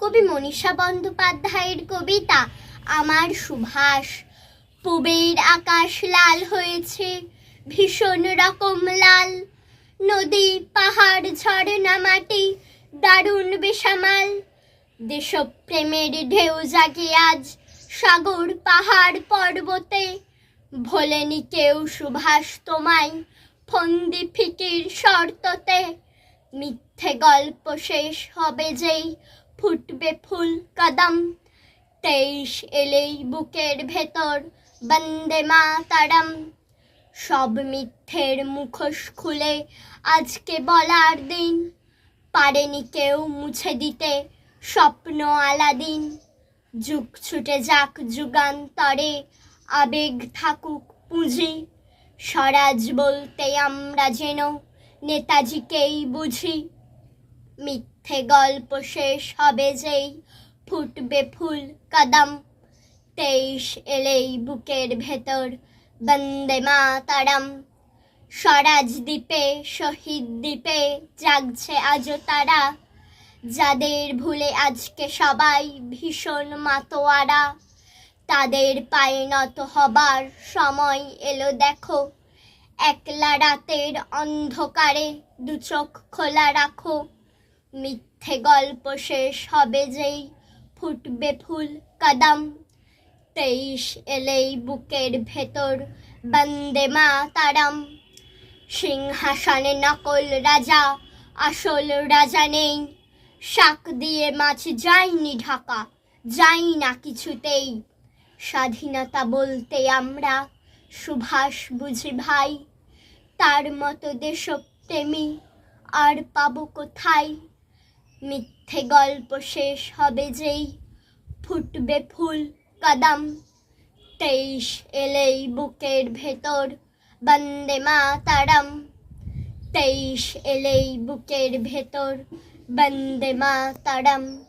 কবি মনীষা বন্দ্যোপাধ্যায়ের কবিতা, আমার সুভাষ। পুবের আকাশ লাল হয়েছে, ভীষণ রকম লাল। নদী, পাহাড়, ঝর্ণা, মাটি, দারুণ বেসামাল। দেশপ্রেমের ঢেউ জাগে আজ সাগর, পাহাড়, পর্বতে। ভোলেনি কেউ সুভাষ তোমায় ফন্দি ফিকির শর্ততে। মিথ্যে গল্প শেষ হবে যেই ফুটবে ফুল কদম। তেইশ এলেই বুকের ভেতর বন্দে মাতারাম। সব মিথ্যের মুখোশ খুলে আজকে বলার দিন। পারেনি কেউ মুছে দিতে স্বপ্ন আলাদিন। যুগ ছুটে যাক যুগান্তরে, আবেগ থাকুক পুঁজি। স্বরাজ বলতে আমরা যেন নেতাজিকেই বুঝি। মিথ্যে গল্প শেষ হবে যেই। ফুটবে ফুল কদম, তেইশ এলেই বুকের ভেতর বন্দে মা মাতারাম। স্বরাজ দ্বীপে, শহীদ দ্বীপে জাগছে আজও তারা। যাদের ভুলে আজকে সবাই ভীষণ মাতোয়ারা, তাদের পায়ে নত হবার সময় এলো দেখো। একলা রাতের অন্ধকারে দু চোখ খোলা রাখো। মিথ্যে গল্প শেষ হবে যেই ফুটবে ফুল কদম। তেইশ এলেই বুকের ভেতর বন্দে মাতারাম। সিংহাসনে নকল রাজা, আসল রাজা নেই। শাক দিয়ে মাছ যায়নি ঢাকা যাই না কিছুতেই। স্বাধীনতা বলতে আমরা সুভাষ বুঝি ভাই। তার মতো দেশপ্রেমী আর পাবো কোথায়? মিথ্যে গল্প শেষ হবে যেই। ফুটবে ফুল কদম। তেইশ এলেই বুকের ভেতর বন্দে মাতারম। তেইশ এলেই বুকের ভেতর বন্দে মাতারাম।